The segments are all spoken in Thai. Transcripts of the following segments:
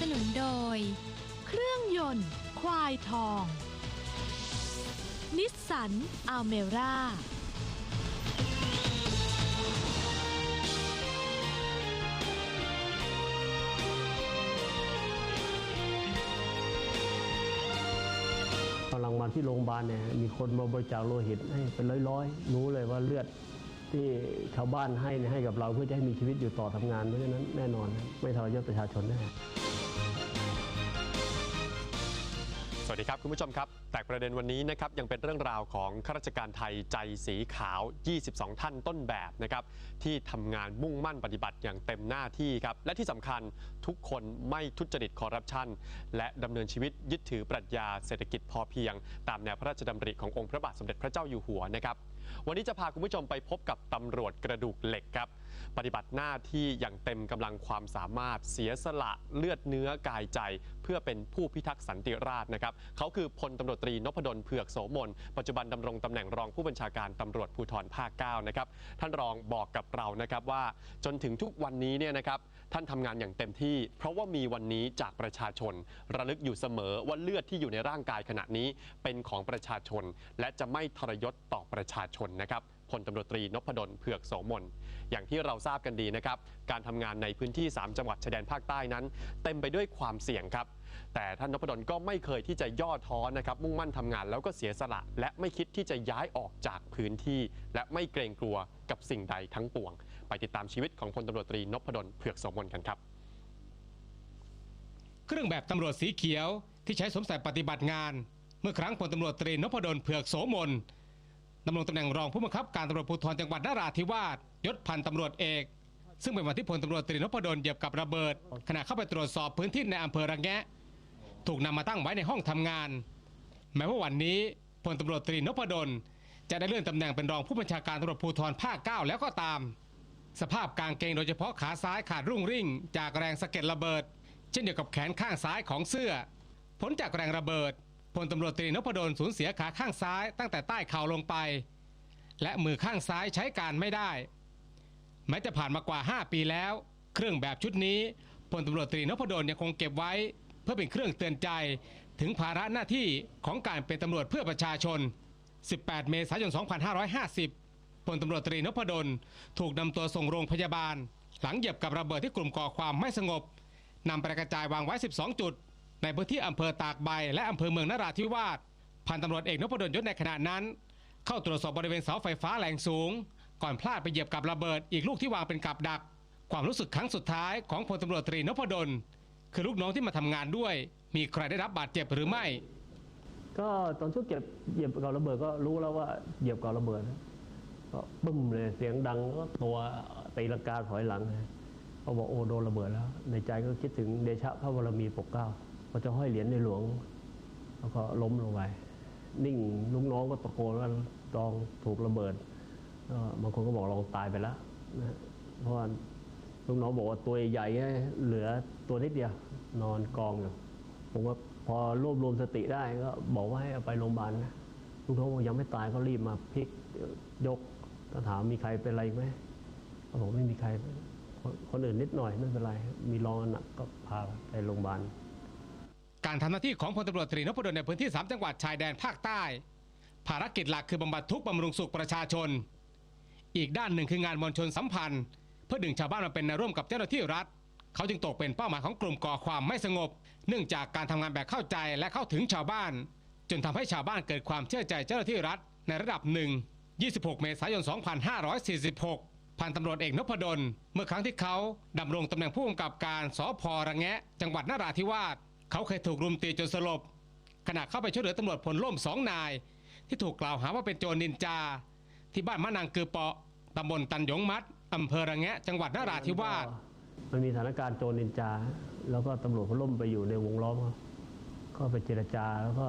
สนุนโดย เครื่องยนต์ ควายทอง นิสสันอัลเมร่ากำลังมาที่โรงพยาบาลเนี่ยมีคนมาบริจาคโลหิตให้เป็นร้อยๆ รู้เลยว่าเลือดที่ชาวบ้านให้ให้กับเราเพื่อจะให้มีชีวิตอยู่ต่อทำงานเพราะฉะนั้นแน่นอน ไม่ทรยศประชาชนแน่ ดีครับ คุณผู้ชมครับ แตกประเด็นวันนี้นะครับยังเป็นเรื่องราวของข้าราชการไทยใจสีขาว 22 ท่านต้นแบบนะครับที่ทำงานมุ่งมั่นปฏิบัติอย่างเต็มหน้าที่ครับ และที่สำคัญทุกคนไม่ทุจริตคอร์รัปชันและดำเนินชีวิตยึดถือปรัชญาเศรษฐกิจพอเพียง ตามแนวพระราชดำริขององค์พระบาทสมเด็จพระเจ้าอยู่หัวนะครับวันนี้จะพาคุณผู้ชมไปพบกับตำรวจกระดูกเหล็กครับ ปฏิบัติหน้าที่อย่างเต็มกำลังความสามารถเสียสละเลือดเนื้อกายใจ เพื่อเป็นผู้พิทักษ์สันติราษฎร์นะครับเขาคือพลตำรวจตรีนพดลเผือกโสมนปัจจุบันดำรงตำแหน่งรองผู้บัญชาการตำรวจภูธรภาค9นะครับท่านรองบอกกับเรานะครับว่าจนถึงทุกวันนี้เนี่ยนะครับท่านทำงานอย่างเต็มที่ เพราะว่ามีวันนี้จากประชาชน ระลึกอยู่เสมอว่าเลือดที่อยู่ในร่างกายขณะนี้เป็นของประชาชน และจะไม่ทรยศต่อประชาชนนะครับพลตำรวจตรีนพดลเผือกโสมน อย่างที่เราทราบกันดีนะครับ การทำงานในพื้นที่ 3 จังหวัดชายแดนภาคใต้นั้น เต็มไปด้วยความเสี่ยงครับ แต่ท่านนพดลก็ไม่เคยที่จะย่อท้อนะครับ มุ่งมั่นทำงานแล้วก็เสียสละ และไม่คิดที่จะย้ายออกจากพื้นที่ และไม่เกรงกลัวกับสิ่งใดทั้งปวง ไปติดตามชีวิตของพลตำรวจตรีนพดลเผือกโสมนกันครับ เครื่องแบบตำรวจสีเขียวที่ใช้สวมใส่ปฏิบัติงาน เมื่อครั้งพลตำรวจตรีนพดลเผือกโสมนดำรงตำแหน่งรองผู้บังคับการตำรวจภูธรจังหวัดนราธิวาส ยศพันตำรวจเอก ซึ่งเป็นวันที่พลตำรวจตรีนพดลเหยียบกับระเบิด ขณะเข้าไปตรวจสอบพื้นที่ในอำเภอระแงะ ถูกนำมาตั้งไว้ในห้องทำงาน แม้ว่าวันนี้พลตำรวจตรีนพดลจะได้เลื่อนตำแหน่งเป็นรองผู้บัญชาการตำรวจภูธรภาค 9 แล้วก็ตาม สภาพกางเกงโดยเฉพาะขาซ้ายขาดรุ่งริ่ง จากแรงสะเก็ดระเบิด เช่นเดียวกับแขนข้างซ้ายของเสื้อ ผลจากแรงระเบิดพลตำรวจตรีนพดลสูญเสียขาข้างซ้ายตั้งแต่ใต้เข่าลงไป และมือข้างซ้ายใช้การไม่ได้ แม้จะผ่านมากว่า 5 ปีแล้ว เครื่องแบบชุดนี้พลตำรวจตรีนพดลยังคงเก็บไว้ เพื่อเป็นเครื่องเตือนใจ ถึงภาระหน้าที่ของการเป็นตำรวจเพื่อประชาชน 18 เมษายน 2550พลตำรวจตรีนพดลถูกนำตัวส่งโรงพยาบาล หลังเหยียบกับระเบิดที่กลุ่มก่อความไม่สงบนำไปกระจายวางไว้ 12 จุด ในพื้นที่อำเภอตากใบ และอำเภอเมืองนราธิวาสพันตำรวจเอกนพดลยศในขณะนั้น เข้าตรวจสอบบริเวณเสาไฟฟ้าแรงสูง ก่อนพลาดไปเหยียบกับระเบิดอีกลูกที่วางเป็นกับดัก ความรู้สึกครั้งสุดท้ายของพลตำรวจตรีนพดลคือลูกน้องที่มาทำงานด้วย มีใครได้รับบาดเจ็บหรือไม่ ก็ตอนช่วงเก็บเหยียบกับระเบิดก็รู้แล้วว่าเหยียบกับระเบิดก็บึ้มเลยเสียงดังก็ตัวตีลังกาถอยหลังเขาบอกโอ้โดนระเบิดแล้ว ในใจก็คิดถึงเดชะพระบรมีปกเกล้าก็จะห้อยเหรียญในหลวงแล้วก็ล้มลงไปนิ่งลูกน้องก็ตะโกนว่าลองถูกระเบิด ก็บางคนก็บอกลองตายไปแล้วนะเพราะว่าลูกน้องบอกว่าตัวใหญ่เหลือตัวนิดเดียวนอนกองอยู่ผมก็พอรวบรวมสติได้ก็บอกว่าให้เอาไปโรงพยาบาลนะลูกน้องบอกยังไม่ตายก็รีบมาพลิกยกก็ถามมีใครเป็นอะไรไหมเขาบอกไม่มีใครคนคนอื่นนิดหน่อยไม่เป็นไร มีรองหนักก็พาไปโรงพยาบาลการทำหน้าที่ของพลตำรวจตรีนพดลในพื้นที่ 3 จังหวัดชายแดนภาคใต้ ภารกิจหลักคือบำบัดทุกข์บำรุงสุขประชาชน อีกด้านหนึ่งคืองานมวลชนสัมพันธ์ เพื่อดึงชาวบ้านมาเป็นแนวร่วมกับเจ้าหน้าที่รัฐ เขาจึงตกเป็นเป้าหมายของกลุ่มก่อความไม่สงบ เนื่องจากการทำงานแบบเข้าใจและเข้าถึงชาวบ้าน จนทำให้ชาวบ้านเกิดความเชื่อใจเจ้าหน้าที่รัฐ ในระดับหนึ่ง 26 เมษายน 2546 พันตำรวจเอกนพดล เมื่อครั้งที่เขาดำรงตำแหน่งผู้กำกับการสพระแงะ จังหวัดนราธิวาสเขาเคยถูกรุมตีจนสลบขณะเข้าไปช่วยเหลือตำรวจพลร่มสองนาย ที่ถูกกล่าวหาว่าเป็นโจรนินจา ที่บ้านมะนางเกือเปาะ ตำบลตันหยงมัดอำเภอระแงะ จังหวัดนราธิวาสมันมีสถานการณ์โจรนินจา แล้วก็ตำรวจเขาล่มไปอยู่ในวงล้อมเขาก็ไปเจรจาแล้วก็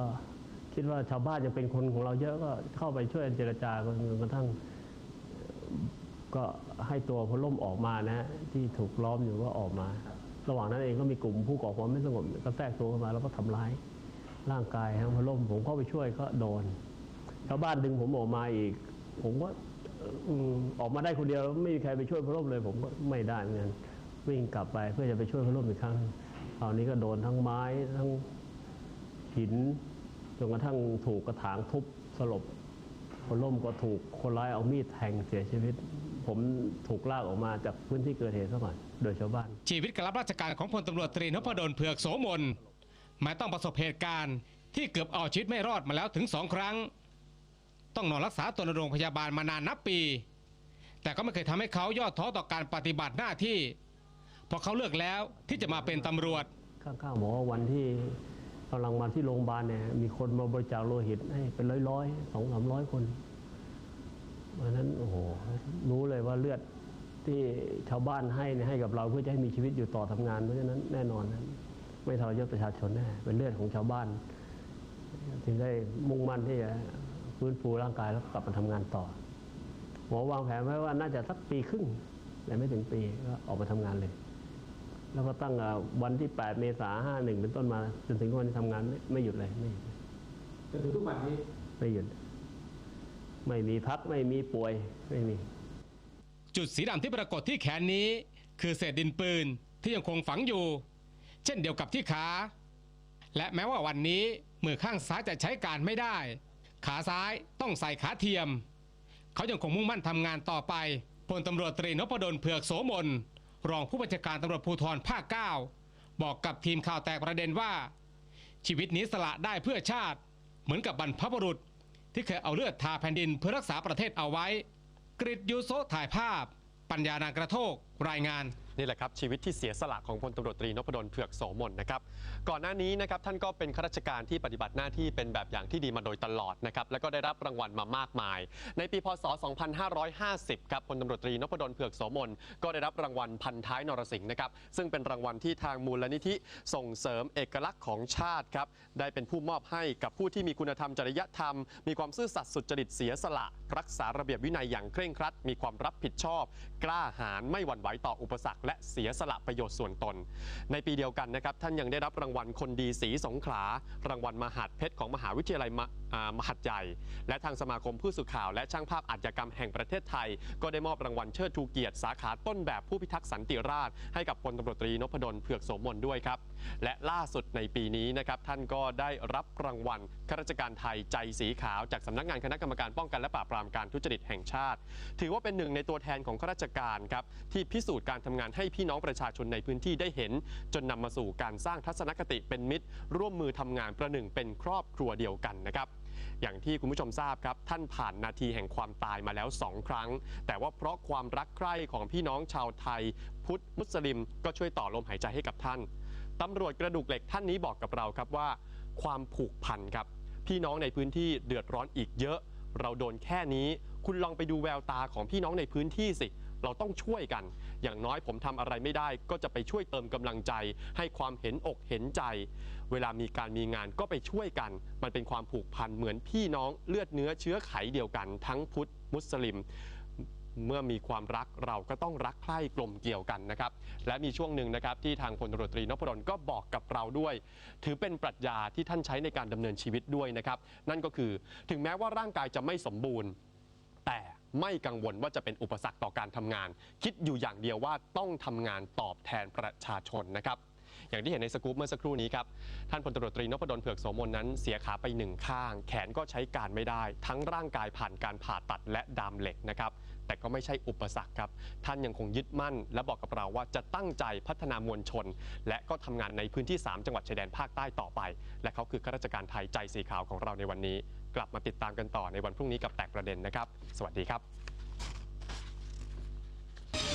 คิดว่าชาวบ้านจะเป็นคนของเราเยอะก็เข้าไปช่วยเจรจากนกระทั่งก็ให้ตัวพลล่มออกมานะฮะที่ถูกล้อมอยู่ก็ออกมา ระหว่างนั้นเองก็มีกลุ่มผู้ก่อความไม่สงบก็แทรกตัวเข้ามาแล้วก็ทำร้ายร่างกายทั้งพลล่มผมเข้าไปช่วยก็โดนชาวบ้านดึงผมออกมาอีก ผมก็ ออกมาได้คนเดียวไม่มีใครไปช่วยพระร่มเลย ผมก็ไม่ได้เหมือนกันวิ่งกลับไปเพื่อจะไปช่วยพระร่มอีกครั้งคราวนี้ก็โดนทั้งไม้ทั้งหินจนกระทั่งถูกกระถางทุบสลบคนล่มก็ถูกคนร้ายเอามีดแทงเสียชีวิต ผมถูกลากออกมาจากพื้นที่เกิดเหตุซะก่อนโดยชาวบ้าน ชีวิตการรับราชการของพลตำรวจตรีนพดลเผือกโสมนแม้ต้องประสบเหตุการณ์ที่เกือบเอาชีวิตไม่รอดมาแล้วถึงสองครั้ง ต้องนอนรักษาตัวในโรงพยาบาลมานานนับปี แต่ก็ไม่เคยทำให้เขาย่อท้อต่อการปฏิบัติหน้าที่เพราะเขาเลือกแล้วที่จะมาเป็นตำรวจข้างๆหมอวันที่กำลังมาที่โรงพยาบาลเนี่ยมีคนมาบริจาคโลหิตให้เป็นร้อยๆสองสามร้อยคนเพราะฉะนั้นโอ้โหรู้เลยว่าเลือดที่ชาวบ้านให้ให้กับเราเพื่อจะให้มีชีวิตอยู่ต่อทำงานเพราะฉะนั้นแน่นอนนะไม่ทรยศประชาชนแน่เป็นเลือดของชาวบ้าน ถึงได้มุ่งมั่นที่จะ ฟื้นฟูร่างกายแล้วกลับมาทำงานต่อหมอวางแผนไว้ว่าน่าจะสักปีครึ่งแต่ไม่ถึงปีก็ออกมาทำงานเลย แล้วก็ตั้งแต่วันที่ 8 เมษายน51เป็นต้นมาจนถึงวันที่ทำงานไม่ไม่หยุดเลยไม่จนถึงทุกวันนี้ไม่หยุด ไม่มีพักไม่มีป่วยไม่มี จุดสีดำที่ปรากฏที่แขนนี้ คือเศษดินปืนที่ยังคงฝังอยู่ เช่นเดียวกับที่ขาและแม้ว่าวันนี้มือข้างซ้ายจะใช้การไม่ได้ ขาซ้ายต้องใส่ขาเทียม เขายังคงมุ่งมั่นทำงานต่อไปพลตำรวจตรีนพดลเผือกโสมนรองผู้บัญชาการตำรวจภูธรภาค 9 บอกกับทีมข่าวแตกประเด็นว่า ชีวิตนี้สละได้เพื่อชาติ เหมือนกับบรรพบุรุษ ที่เคยเอาเลือดทาแผ่นดินเพื่อรักษาประเทศเอาไว้ กริดยูโซถ่ายภาพ ปัญญานางกระโทกรายงาน นี่แหละครับชีวิตที่เสียสละของพลตำรวจตรีนพดลเผือกโสมนนะครับก่อนหน้านี้นะครับท่านก็เป็นข้าราชการที่ปฏิบัติหน้าที่เป็นแบบอย่างที่ดีมาโดยตลอดนะครับแล้วก็ได้รับรางวัลมามากมาย ในปีพศ 2550 ครับพลตำรวจตรีนพดลเผือกโสมนก็ได้รับรางวัลพันท้ายนรสิงห์นะครับซึ่งเป็นรางวัลที่ทางมูลนิธิส่งเสริมเอกลักษณ์ของชาติครับได้เป็นผู้มอบให้กับผู้ที่มีคุณธรรมจริยธรรม มีความซื่อสัตย์สุจริตเสียสละ รักษาระเบียบวินัยอย่างเคร่งครัด มีความรับผิดชอบ กล้าหาญไม่หวั่นไหวต่ออุปสรรคและเสียสละประโยชน์ส่วนตน ในปีเดียวกันนะครับท่านยังได้รับรางวัลคนดีสีสงขลารางวัลมหาดเพชรของมหาวิทยาลัยมอ่ามหัดใหญ่ และทางสมาคมผู้สื่อข่าวและช่างภาพอาชญากรรมแห่งประเทศไทย ก็ได้มอบรางวัลเชิดชูเกียรติสาขาต้นแบบผู้พิทักษ์สันติราษฎร์ให้กับพลตำรวจตรีนพดลเผือกโสมนด้วยครับ และล่าสุดในปีนี้นะครับท่านก็ได้รับรางวัลข้าราชการไทยใจสีขาวจากสำนักงานคณะกรรมการป้องกันและปราบปรามการทุจริตแห่งชาติ ถือว่าเป็นหนึ่งในตัวแทนของข้าราชการครับที่พิสูจน์การทำงานให้พี่น้องประชาชนในพื้นที่ได้เห็น จนนำมาสู่การสร้างทัศนคติเป็นมิตร ร่วมมือทำงานประหนึ่งเป็นครอบครัวเดียวกันนะครับอย่างที่คุณผู้ชมทราบครับ ท่านผ่านนาทีแห่งความตายมาแล้ว 2 ครั้ง แต่ว่าเพราะความรักใคร่ของพี่น้องชาวไทย พุทธมุสลิม ก็ช่วยต่อลมหายใจให้กับท่านตำรวจกระดูกเหล็กท่านนี้บอกกับเราครับว่า ความผูกพันครับ พี่น้องในพื้นที่เดือดร้อนอีกเยอะ เราโดนแค่นี้ คุณลองไปดูแววตาของพี่น้องในพื้นที่สิ เราต้องช่วยกัน อย่างน้อยผมทำอะไรไม่ได้ ก็จะไปช่วยเติมกำลังใจ ให้ความเห็นอกเห็นใจ เวลามีการมีงานก็ไปช่วยกัน มันเป็นความผูกพันเหมือนพี่น้องเลือดเนื้อเชื้อไขเดียวกัน ทั้งพุทธมุสลิมเมื่อมีความรักเราก็ต้องรักใคร่กลมเกี่ยวกันนะครับ และมีช่วงหนึ่งนะครับที่ทางพลตรตรีนพดลก็บอกกับเราด้วย ถือเป็นปรัชญาที่ท่านใช้ในการดำเนินชีวิตด้วยนะครับ นั่นก็คือถึงแม้ว่าร่างกายจะไม่สมบูรณ์ ไม่กังวลว่าจะเป็นอุปสรรคต่อการทำงาน คิดอยู่อย่างเดียวว่าต้องทำงานตอบแทนประชาชนนะครับอย่างที่เห็นในสกู๊ปเมื่อสักครู่นี้ครับท่านพลตรตรีนพดลเผือกโสมนนั้นเสียขาไปหนึ่งข้าง แขนก็ใช้การไม่ได้ ทั้งร่างกายผ่านการผ่าตัดและดามเหล็กนะครับแต่ก็ไม่ใช่อุปสรรคครับ ท่านยังคงยึดมั่น และบอกกับเราว่าจะตั้งใจพัฒนามวลชน และก็ทำงานในพื้นที่ 3 จังหวัดชายแดนภาคใต้ต่อไป และเขาคือข้าราชการไทยใจสีขาวของเราในวันนี้ กลับมาติดตามกันต่อในวันพรุ่งนี้กับแตกประเด็นนะครับ สวัสดีครับ